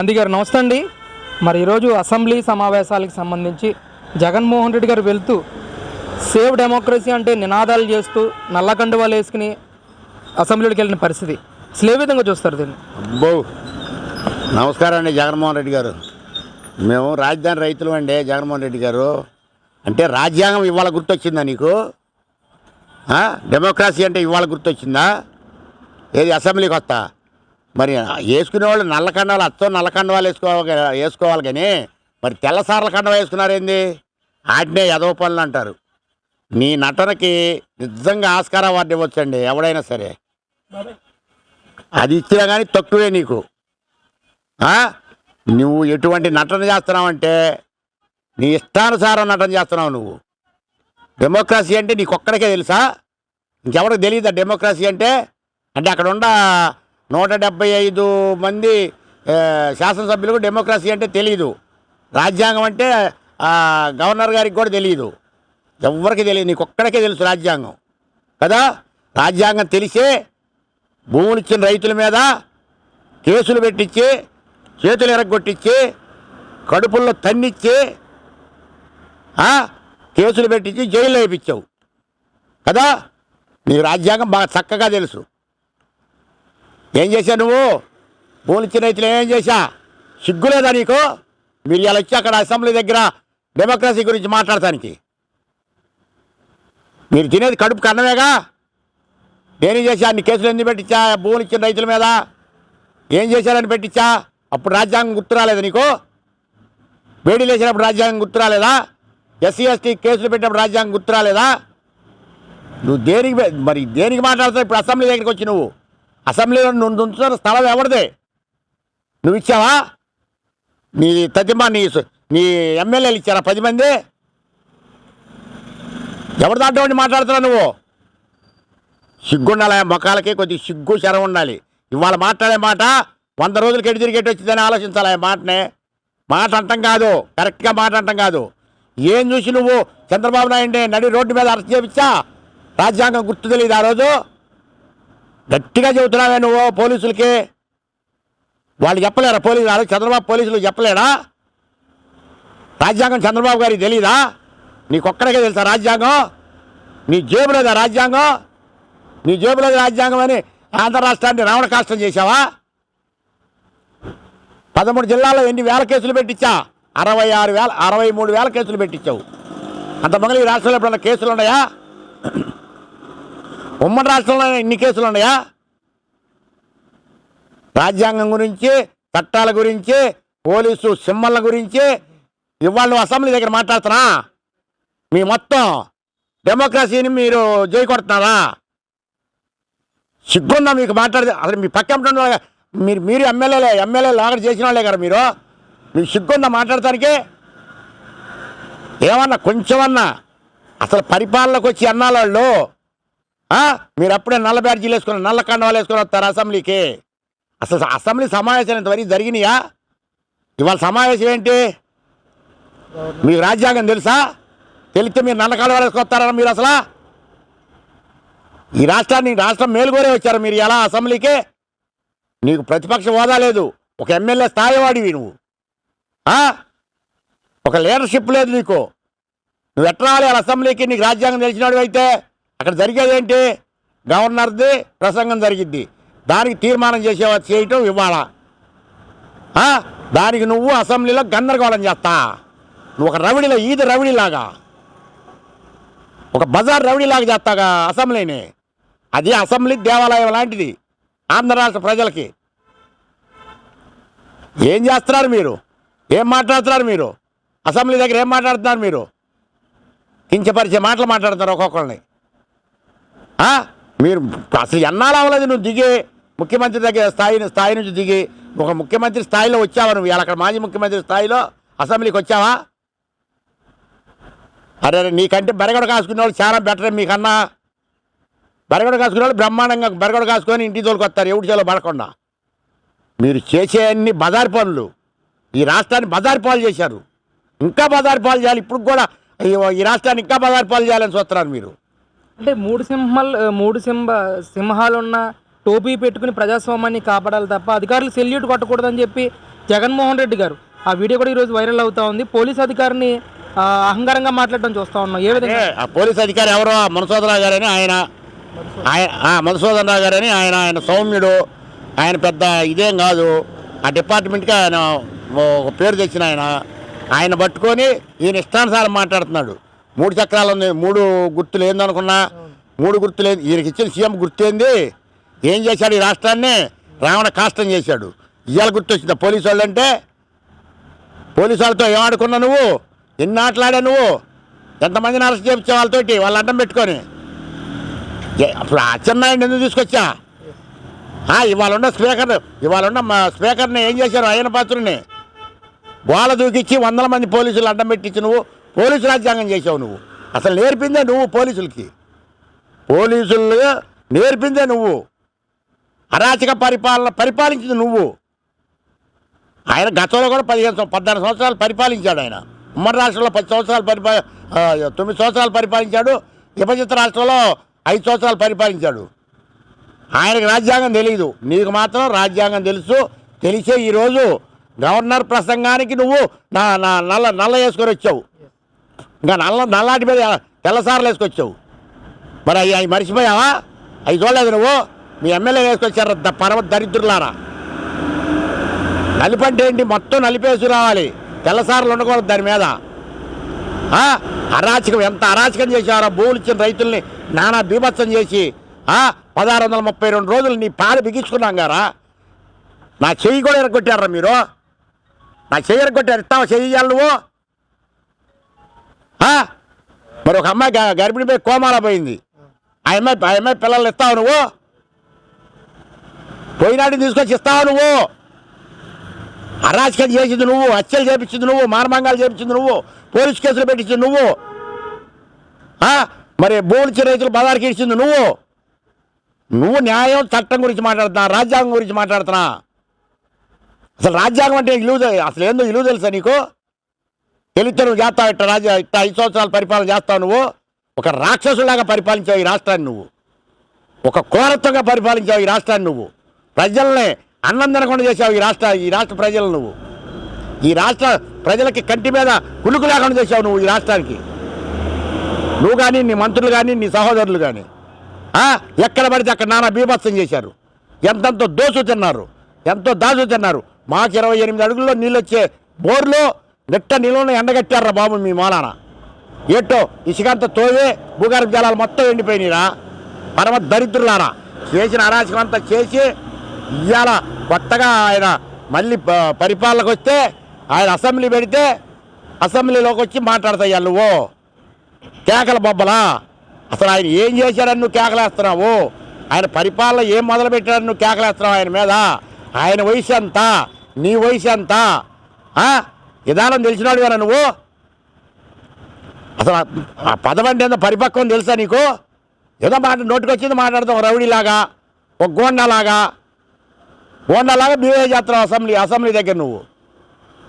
గాంధీ గారు నమస్తే అండి. మరి ఈరోజు అసెంబ్లీ సమావేశాలకు సంబంధించి జగన్మోహన్ రెడ్డి గారు వెళ్తూ సేవ్ డెమోక్రసీ అంటే నినాదాలు చేస్తూ నల్లకండువాలు వేసుకుని అసెంబ్లీలోకి వెళ్ళిన పరిస్థితి. అసలు ఏ విధంగా చూస్తారు దీన్ని? అబ్బో! నమస్కారం అండి జగన్మోహన్ రెడ్డి గారు. మేము రాజధాని రైతులు అండి జగన్మోహన్ రెడ్డి గారు. అంటే రాజ్యాంగం ఇవాళ గుర్తొచ్చిందా నీకు? డెమోక్రసీ అంటే ఇవాళ గుర్తొచ్చిందా? ఏది అసెంబ్లీకి వస్తా? మరి వేసుకునే వాళ్ళు నల్లకండవాలు నల్ల నల్లకండవాలు వేసుకోవాలి వేసుకోవాలి కానీ మరి తెల్లసార్ల కండవ వేసుకున్నారేంది ఆటినే యదవ పనులు అంటారు. నీ నటనకి నిజంగా ఆస్కార అవార్డు ఇవ్వచ్చండి ఎవడైనా సరే. అది ఇచ్చినా కానీ తక్కువే నీకు. నువ్వు ఎటువంటి నటన చేస్తున్నావంటే నీ ఇష్టానుసారం నటన చేస్తున్నావు నువ్వు. డెమోక్రసీ అంటే నీకు ఒక్కడికే తెలుసా? ఇంకెవరికి తెలియదా డెమోక్రసీ అంటే? అంటే అక్కడ ఉన్న నూట డెబ్బై ఐదు మంది శాసనసభ్యులకు డెమోక్రసీ అంటే తెలియదు రాజ్యాంగం అంటే గవర్నర్ గారికి కూడా తెలియదు ఎవరికి తెలియదు నీకు ఒక్కడికే తెలుసు రాజ్యాంగం. కదా? రాజ్యాంగం తెలిసే భూములు ఇచ్చిన రైతుల మీద కేసులు పెట్టించి చేతులు ఎరగొట్టించి కడుపుల్లో తన్నిచ్చి కేసులు పెట్టించి జైల్లో వేయించావు కదా? నీకు రాజ్యాంగం బాగా చక్కగా తెలుసు. ఏం చేశావు నువ్వు? భూములు ఇచ్చిన రైతులు ఏం చేశా? సిగ్గులేదా నీకు? మీరు ఇలా వచ్చి అక్కడ అసెంబ్లీ దగ్గర డెమోక్రసీ గురించి మాట్లాడటానికి. మీరు తినేది కడుపు కన్నమేగా? నేనేం చేశా? అన్ని కేసులు ఎందుకు పెట్టించా? భూములు ఇచ్చిన రైతుల మీద ఏం చేశారని పెట్టించా? అప్పుడు రాజ్యాంగం గుర్తు రాలేదా నీకు? వేడి లేచినప్పుడు రాజ్యాంగం గుర్తు రాలేదా? ఎస్సీ ఎస్టీ కేసులు పెట్టినప్పుడు రాజ్యాంగం గుర్తు రాలేదా? నువ్వు దేనికి మరి దేనికి మాట్లాడుతావు ఇప్పుడు అసెంబ్లీ దగ్గరికి వచ్చి నువ్వు. అసెంబ్లీలో నువ్వు ఉంచుతున్న స్థలం ఎవరిదే? నువ్వు ఇచ్చావా? నీ తదిమా నీ సు- నీ ఎమ్మెల్యేలు ఇచ్చారా పది మంది? ఎవరి దాంట్లో మాట్లాడుతున్నావు నువ్వు? సిగ్గుండాలి మొక్కలకి కొద్దిగా సిగ్గు శరం ఉండాలి. ఇవాళ మాట్లాడే మాట వంద రోజులకి ఎటు తిరిగి ఎటు వచ్చిందని ఆలోచించాలి ఆ మాటనే. మాట అంటం కాదు కరెక్ట్గా మాట అంటం కాదు. ఏం చూసి నువ్వు చంద్రబాబు నాయుడు నడి రోడ్డు మీద అరెస్ట్ చేయించా? రాజ్యాంగం గుర్తు తెలియదు ఆ రోజు? గట్టిగా చెబుతున్నావే నువ్వు పోలీసులకి. వాళ్ళు చెప్పలేరా? పోలీసులు చంద్రబాబు పోలీసులు చెప్పలేడా? రాజ్యాంగం చంద్రబాబు గారికి తెలియదా నీకొక్కడికే తెలుసా రాజ్యాంగం? నీ జేబులేదా రాజ్యాంగం? నీ జేబులేదు రాజ్యాంగం అని ఆంధ్ర రాష్ట్రాన్ని రావణ కాష్టం చేశావా? పదమూడు జిల్లాల్లో ఎన్ని వేల కేసులు పెట్టించా? అరవై ఆరు వేల అరవై మూడు వేల కేసులు పెట్టించావు. అంత మొదలు ఈ రాష్ట్రంలో ఎప్పుడన్నా కేసులు ఉన్నాయా? ఉమ్మడి రాష్ట్రంలో ఇన్ని కేసులు ఉన్నాయా? రాజ్యాంగం గురించి చట్టాల గురించి పోలీసు సింహల గురించి ఇవాళ నువ్వు అసెంబ్లీ దగ్గర మాట్లాడుతున్నా? మీ మొత్తం డెమోక్రసీని మీరు జై కొడుతున్నారా? సిగ్గుందా మీకు మాట్లాడితే? అసలు మీ పక్క మీరు మీరు ఎమ్మెల్యేలే ఎమ్మెల్యే లాగడ చేసిన వాళ్ళే కదా మీరు. మీకు సిగ్గుందా మాట్లాడటానికి? ఏమన్నా కొంచెమన్నా అసలు పరిపాలనకు వచ్చి అన్నాళ్ళు వాళ్ళు. మీరు అప్పుడే నల్ల బ్యాడ్జీలు వేసుకుని నల్ల కండవాలు వేసుకొని వస్తారు అసెంబ్లీకి. అసలు అసెంబ్లీ సమావేశాలు ఇంతవరకు జరిగినాయా? ఇవాళ సమావేశం ఏంటి? మీకు రాజ్యాంగం తెలుసా? తెలిస్తే మీరు నల్ల కండవాలు వేసుకొస్తారా మీరు అసలు? ఈ రాష్ట్రాన్ని రాష్ట్రం మేలుకోరే వచ్చారు మీరు ఎలా అసెంబ్లీకి? నీకు ప్రతిపక్ష హోదా లేదు. ఒక ఎమ్మెల్యే స్థాయి వాడివి నువ్వు ఒక లీడర్షిప్ లేదు నీకు. నువ్వు ఎట్లా రావాలి అసెంబ్లీకి? నీకు రాజ్యాంగం తెలిసినాడు అయితే అక్కడ జరిగేది ఏంటి? గవర్నర్ది ప్రసంగం జరిగిద్ది. దానికి తీర్మానం చేసే చేయటం ఇవాళ. దానికి నువ్వు అసెంబ్లీలో గందరగోళం చేస్తా. నువ్వు ఒక రవిడిలో ఈది రవిడిలాగా. ఒక బజార్ రవిడిలాగా చేస్తాగా అసెంబ్లీని. అది అసెంబ్లీ దేవాలయం లాంటిది ఆంధ్ర రాష్ట్ర ప్రజలకి. ఏం చేస్తున్నారు మీరు? ఏం మాట్లాడుతున్నారు మీరు? అసెంబ్లీ దగ్గర ఏం మాట్లాడుతున్నారు మీరు? కించపరిచే మాటలు మాట్లాడుతున్నారు ఒక్కొక్కరిని మీరు అసలు ఎన్నాళ్ళు అవ్వలేదు నువ్వు దిగి ముఖ్యమంత్రి దగ్గర స్థాయి స్థాయి నుంచి దిగి ఒక ముఖ్యమంత్రి స్థాయిలో వచ్చావా నువ్వు? అక్కడ మాజీ ముఖ్యమంత్రి స్థాయిలో అసెంబ్లీకి వచ్చావా? అరే నీకంటే బెరగడ కాసుకునే వాళ్ళు చాలా బెటర్ మీకన్నా. బెరగడ కాసుకునే వాళ్ళు బ్రహ్మాండంగా బెరగడ కాసుకొని ఇంటి తోలుకొస్తారు ఎవడి చేలో పడకుండా. మీరు చేసే అన్ని బజారు పనులు. ఈ రాష్ట్రాన్ని బజారు పాలు చేశారు. ఇంకా బజారు పాలు చేయాలి ఇప్పుడు కూడా. ఈ ఈ రాష్ట్రాన్ని ఇంకా బజారు పాలు చేయాలని చూస్తున్నారు మీరు. అంటే మూడు సింహాలు మూడు సింహ సింహాలున్న టోపీ పెట్టుకుని ప్రజాస్వామ్యాన్ని కాపాడాలి తప్ప అధికారులు సెల్యూట్ కొట్టకూడదని చెప్పి జగన్మోహన్ రెడ్డి గారు. ఆ వీడియో కూడా ఈరోజు వైరల్ అవుతా ఉంది. పోలీస్ అధికారిని అహంకారంగా మాట్లాడడం చూస్తా ఉన్నాం. ఏ విధంగా? ఆ పోలీస్ అధికారి ఎవరో? ఆ గారని ఆయన. ఆయన ఆ, మధుసూదనరావు గారని ఆయన ఆయన సౌమ్యుడు. ఆయన పెద్ద ఇదేం కాదు. ఆ డిపార్ట్మెంట్కి ఆయన ఒక పేరు తెచ్చిన ఆయన. ఆయన పట్టుకొని ఈయన ఇష్టానుసారం మాట్లాడుతున్నాడు. మూడు చక్రాలు ఉంది మూడు గుర్తులు ఏందనుకున్నా? మూడు గుర్తులు ఏంది? ఈయనకి ఇచ్చిన సీఎం గుర్తేంది ఏం చేశాడు ఈ రాష్ట్రాన్ని? రావణ కాష్టం చేశాడు. ఇవాళ గుర్తొచ్చిందా? పోలీసు వాళ్ళు అంటే పోలీసు వాళ్ళతో ఏం ఆడుకున్నా నువ్వు? ఎన్ని ఆటలాడా నువ్వు? ఎంతమందిని అరెస్ట్ చేయించే వాళ్ళతోటి? వాళ్ళు అడ్డం పెట్టుకొని? అప్పుడు అచ్చెన్నాయుడిని ఎందుకు తీసుకొచ్చా? ఆ, ఇవాళ ఉన్న స్పీకర్ ఇవాళ ఉన్న మా స్పీకర్ని ఏం చేశారు? ఆయన పాత్రుని? గోల దూకిచ్చి వందల మంది పోలీసులు అడ్డం పెట్టించి నువ్వు పోలీసు రాజ్యాంగం చేసావు నువ్వు. అసలు నేర్పిందే నువ్వు పోలీసులకి. పోలీసులు నేర్పిందే నువ్వు. అరాచక పరిపాలన పరిపాలించింది నువ్వు. ఆయన గతంలో కూడా పదిహేను పద్నాలుగు సంవత్సరాలు పరిపాలించాడు ఆయన. ఉమ్మడి రాష్ట్రంలో పది సంవత్సరాలు పరిపా తొమ్మిది సంవత్సరాలు పరిపాలించాడు. విభజిత రాష్ట్రంలో ఐదు సంవత్సరాలు పరిపాలించాడు. ఆయనకు రాజ్యాంగం తెలియదు నీకు మాత్రం రాజ్యాంగం తెలుసు. తెలిసే ఈరోజు గవర్నర్ ప్రసంగానికి నువ్వు నా నా నల్ల నల్ల వేసుకొని వచ్చావు. ఇంకా నల్ల నల్లాటి మీద తెల్లసార్లు వేసుకొచ్చావు. మరి అవి అవి మర్చిపోయావా? అవి చూడలేదు నువ్వు. మీ ఎమ్మెల్యే వేసుకొచ్చారు పరమ దరిద్రులారా. నలిపంటే ఏంటి? మొత్తం నలిపేసి రావాలి. తెల్లసార్లు ఉండకూడదు దాని మీద. అరాచకం ఎంత అరాచకం చేసేవారా భూములు ఇచ్చిన రైతుల్ని నానా బీభత్సం చేసి పదహారు వందల ముప్పై రెండు రోజులు నీ పాలు బిగించుకున్నాం గారా. నా చెయ్యి కూడా ఎరగొట్టారా మీరు? నా చెయ్యి ఎరగొట్టారు. ఇస్తావా చెయ్యాలి నువ్వు? మరి ఒక అమ్మాయి గ- గర్భిణి పోయి కోమాల పోయింది. ఆ అమ్మాయి ఆ అమ్మాయి పిల్లలు ఇస్తావు నువ్వు? పోయినాటిని తీసుకొచ్చి ఇస్తావు నువ్వు? అరాచకం చేసింది నువ్వు హత్యలు చేపించింది నువ్వు మారమంగాలు చేపించింది నువ్వు పోలీస్ కేసులు పెట్టించింది నువ్వు. మరి భూములు రైతులు బదారికి ఇచ్చింది నువ్వు. నువ్వు న్యాయం చట్టం గురించి మాట్లాడుతున్నా రాజ్యాంగం గురించి మాట్లాడుతున్నా. అసలు రాజ్యాంగం అంటే ఇలువ అసలు ఏందో ఇలువ తెలుసా నీకు? తెలిస్తే నువ్వు చేస్తావు ఇట్ట రాజ్య ఇట్ట ఐదు సంవత్సరాలు పరిపాలన చేస్తావు నువ్వు? ఒక రాక్షసులాగా పరిపాలించావు ఈ రాష్ట్రాన్ని నువ్వు. ఒక కోరత్వంగా పరిపాలించావు ఈ రాష్ట్రాన్ని నువ్వు. ప్రజల్ని అన్నం తినకుండా చేసావు ఈ రాష్ట్ర ఈ రాష్ట్ర ప్రజలు నువ్వు. ఈ రాష్ట్ర ప్రజలకి కంటి మీద కులుకు లేకుండా చేసావు నువ్వు ఈ రాష్ట్రానికి. నువ్వు కానీ నీ మంత్రులు కానీ నీ సహోదరులు కానీ ఎక్కడ పడితే అక్కడ నానా బీభత్సం చేశారు. ఎంతెంతో దోసు తిన్నారు ఎంతో దాసు తిన్నారు. మాకు ఇరవై ఎనిమిది అడుగుల్లో నీళ్ళు వచ్చే బోర్లో నెట్ట నీళ్ళను ఎండగట్టారా బాబు మీ మూలాన. ఏటో ఇసుకంత తోవే భూగర్భ జలాలు మొత్తం ఎండిపోయినాయిరా. పరమ దరిద్రులారా. చేసిన అరాచకం అంతా చేసి ఇవాళ కొత్తగా ఆయన మళ్ళీ పరిపాలనకు వస్తే ఆయన అసెంబ్లీ పెడితే అసెంబ్లీలోకి వచ్చి మాట్లాడతాయి నువ్వు. కేకల బొబ్బలా. అసలు ఆయన ఏం చేశాడని నువ్వు కేకలేస్తున్నావు? ఆయన పరిపాలన ఏం మొదలుపెట్టాడని నువ్వు కేకలేస్తున్నావు ఆయన మీద? ఆయన వయసు ఎంత? నీ వయసు ఎంత? విధానం తెలిసినాడు కదా నువ్వు? అసలు ఆ- పదం అంటే ఏందో పరిపక్వం తెలుసా నీకు? ఏదో మాట నోటికి వచ్చింది మాట్లాడతావు రౌడీలాగా ఒక గోండాలాగా. గోండాలాగా బిహేవ్ చేస్తున్నావు అసెంబ్లీ అసెంబ్లీ దగ్గర నువ్వు.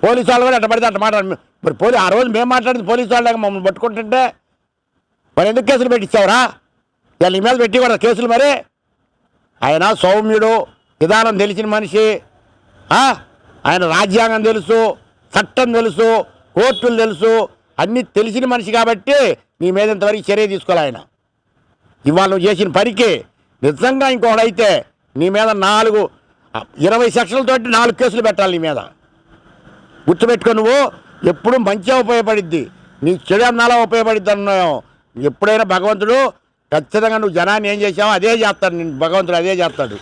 పోలీసు వాళ్ళు కూడా అట్ట పడితే అట్ట మాట్లాడు. మరి పోలీ ఆ రోజు మేము మాట్లాడింది పోలీసు వాళ్ళగా మమ్మల్ని పట్టుకుంటుంటే మరి ఎందుకు కేసులు పెట్టించావురా? ఇవాళ నీ మీద పెట్టి కూడా కేసులు మరి. ఆయన సౌమ్యుడు విధానం తెలిసిన మనిషి ఆయన రాజ్యాంగం తెలుసు. చట్టం తెలుసు కోర్టులు తెలుసు అన్నీ తెలిసిన మనిషి కాబట్టి నీ మీద ఇంతవరకు చర్య తీసుకోవాలి ఆయన. ఇవాళ నువ్వు చేసిన పనికి నిజంగా ఇంకొకడైతే నీ మీద నాలుగు ఇరవై సెక్షన్లతోటి నాలుగు కేసులు పెట్టాలి నీ మీద. గుర్తుపెట్టుకో నువ్వు ఎప్పుడు మంచిగా ఉపయోగపడిద్ది. నీ చెడు అన్నాలా ఉపయోగపడిద్ది అన్నావు. ఎప్పుడైనా భగవంతుడు ఖచ్చితంగా నువ్వు జనాన్ని ఏం చేసావో అదే చేస్తాడు నేను భగవంతుడు అదే చేస్తాడు.